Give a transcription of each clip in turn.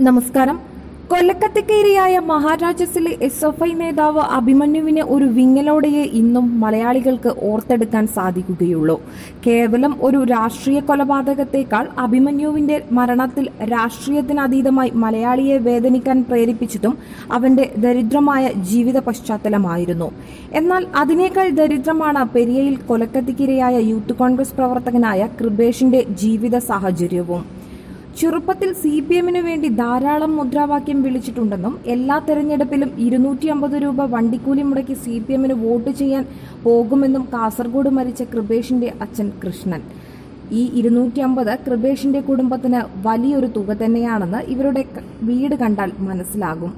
നമസ്കാരം. കൊല്ലക്കത്തിക്കേരിയായ മഹാരാജസിലെ എസ് എഫ് ഐ നേതാവ് അഭിമന്യുവിനെ ഒരു വിങ്ങലോടെയേ ഇന്നും മലയാളികൾക്ക് ഓർത്തെടുക്കാൻ സാധിക്കുകയുള്ളൂ. കേവലം ഒരു രാഷ്ട്രീയ കൊലപാതകത്തെക്കാൾ അഭിമന്യുവിന്റെ മരണത്തിൽ രാഷ്ട്രീയത്തിനതീതമായി മലയാളിയെ വേദനിക്കാൻ പ്രേരിപ്പിച്ചതും അവന്റെ ദരിദ്രമായ ജീവിത പശ്ചാത്തലമായിരുന്നു. എന്നാൽ അതിനേക്കാൾ ദരിദ്രമാണ് പെരിയയിൽ കൊലക്കത്തിക്കിരയായ യൂത്ത് കോൺഗ്രസ് പ്രവർത്തകനായ കൃപേഷിന്റെ ജീവിത സാഹചര്യവും. ചെറുപ്പത്തിൽ സി പി എമ്മിനു വേണ്ടി ധാരാളം മുദ്രാവാക്യം വിളിച്ചിട്ടുണ്ടെന്നും എല്ലാ തെരഞ്ഞെടുപ്പിലും ഇരുന്നൂറ്റി അമ്പത് രൂപ വണ്ടിക്കൂലി മുടക്കി സി പി എമ്മിന് വോട്ട് ചെയ്യാൻ പോകുമെന്നും കാസർഗോഡ് മരിച്ച കൃപേഷിന്റെ അച്ഛൻ കൃഷ്ണൻ. ഈ ഇരുന്നൂറ്റി അമ്പത് കൃപേഷിന്റെ കുടുംബത്തിന് വലിയൊരു തുക തന്നെയാണെന്ന് ഇവരുടെ വീട് കണ്ടാൽ മനസ്സിലാകും.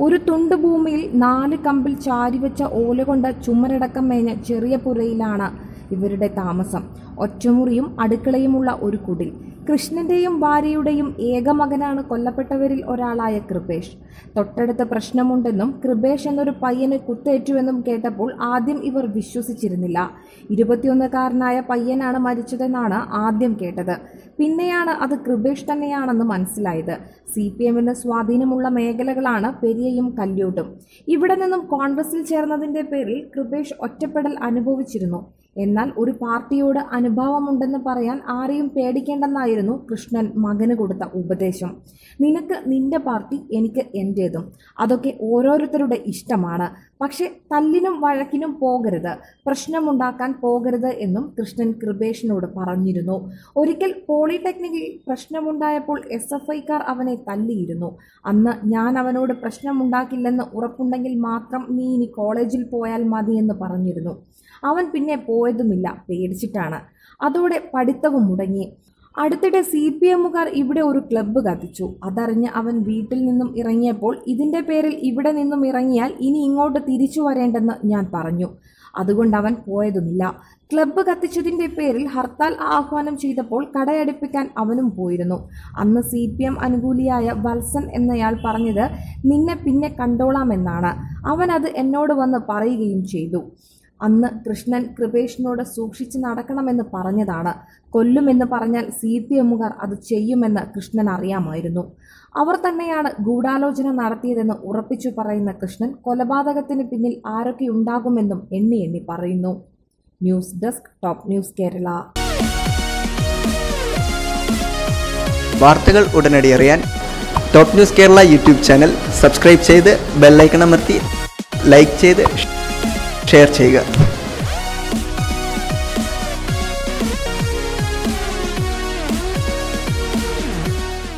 ഒരു തുണ്ട് ഭൂമിയിൽ നാല് കമ്പിൽ ചാരിവെച്ച ഓല കൊണ്ട് ചുമരടക്കം മേഞ്ഞ ചെറിയ പുരയിലാണ് ഇവരുടെ താമസം. ഒറ്റമുറിയും അടുക്കളയുമുള്ള ഒരു കുടിൽ. കൃഷ്ണന്റെയും ഭാര്യയുടെയും ഏക മകനാണ് കൊല്ലപ്പെട്ടവരിൽ ഒരാളായ കൃപേഷ്. തൊട്ടടുത്ത് പ്രശ്നമുണ്ടെന്നും കൃപേഷ് എന്നൊരു പയ്യന് കുത്തേറ്റുവെന്നും കേട്ടപ്പോൾ ആദ്യം ഇവർ വിശ്വസിച്ചിരുന്നില്ല. ഇരുപത്തിയൊന്നുകാരനായ പയ്യനാണ് മരിച്ചതെന്നാണ് ആദ്യം കേട്ടത്. പിന്നെയാണ് അത് കൃപേഷ് തന്നെയാണെന്ന് മനസ്സിലായത്. സി പി എമ്മിന് സ്വാധീനമുള്ള മേഖലകളാണ് പെരിയയും കല്യോട്ടും. ഇവിടെ നിന്നും കോൺഗ്രസിൽ ചേർന്നതിന്റെ പേരിൽ കൃപേഷ് ഒറ്റപ്പെടൽ അനുഭവിച്ചിരുന്നു. എന്നാൽ ഒരു പാർട്ടിയോട് അനുഭാവമുണ്ടെന്ന് പറയാൻ ആരെയും പേടിക്കേണ്ടെന്നായിരുന്നു കൃഷ്ണൻ മകന് കൊടുത്ത ഉപദേശം. നിനക്ക് നിന്റെ പാർട്ടി എനിക്ക് എന്റേതും അതൊക്കെ ഓരോരുത്തരുടെ ഇഷ്ടമാണ്. പക്ഷെ തല്ലിനും വഴക്കിനും പോകരുത്. പ്രശ്നമുണ്ടാക്കാൻ പോകരുത് എന്നും കൃഷ്ണൻ കൃപേഷിനോട് പറഞ്ഞിരുന്നു. ഒരിക്കൽ പോളിടെക്നിക്കിൽ പ്രശ്നമുണ്ടായപ്പോൾ എസ് എഫ് ഐക്കാർ അവനെ തല്ലിയിരുന്നു. അന്ന് ഞാൻ അവനോട് പ്രശ്നമുണ്ടാക്കില്ലെന്ന് ഉറപ്പുണ്ടെങ്കിൽ മാത്രം നീ ഇനി കോളേജിൽ പോയാൽ മതിയെന്ന് പറഞ്ഞിരുന്നു. അവൻ പിന്നെ പോയതുമില്ല പേടിച്ചിട്ടാണ്. അതോടെ പഠിത്തവും മുടങ്ങി. അടുത്തിടെ സി പി എമ്മുകാർ ഇവിടെ ഒരു ക്ലബ്ബ് കത്തിച്ചു. അതറിഞ്ഞ് അവൻ വീട്ടിൽ നിന്നും ഇറങ്ങിയപ്പോൾ ഇതിന്റെ പേരിൽ ഇവിടെ നിന്നും ഇറങ്ങിയാൽ ഇനി ഇങ്ങോട്ട് തിരിച്ചു വരേണ്ടെന്ന് ഞാൻ പറഞ്ഞു. അതുകൊണ്ട് അവൻ പോയതുമില്ല. ക്ലബ്ബ് കത്തിച്ചതിന്റെ പേരിൽ ഹർത്താൽ ആഹ്വാനം ചെയ്തപ്പോൾ കടയടിപ്പിക്കാൻ അവനും പോയിരുന്നു. അന്ന് സി പി എം അനുകൂലിയായ വത്സൻ എന്നയാൾ പറഞ്ഞത് നിന്നെ പിന്നെ കണ്ടോളാമെന്നാണ് അവൻ അത് എന്നോട് വന്ന് പറയുകയും ചെയ്തു. അന്ന് കൃഷ്ണൻ കൃപേഷിനോട് സൂക്ഷിച്ചു നടക്കണമെന്ന് പറഞ്ഞതാണ്. കൊല്ലുമെന്ന് പറഞ്ഞാൽ സി പി എമ്മുകാർ അത് ചെയ്യുമെന്ന് കൃഷ്ണൻ അറിയാമായിരുന്നു. അവർ തന്നെയാണ് ഗൂഢാലോചന നടത്തിയതെന്ന് ഉറപ്പിച്ചു പറയുന്ന കൃഷ്ണൻ കൊലപാതകത്തിന് പിന്നിൽ ആരൊക്കെ ഉണ്ടാകുമെന്നും എണ്ണി എണ്ണി പറയുന്നു. News desk top news Kerala. വാർത്തകൾ ഉടനടി അറിയാൻ top news Kerala YouTube channel subscribe ചെയ്ത് ബെല്ലൈക്കൺ അമർത്തി ലൈക്ക് ചെയ്ത് ഷെയർ ചെയ്യുക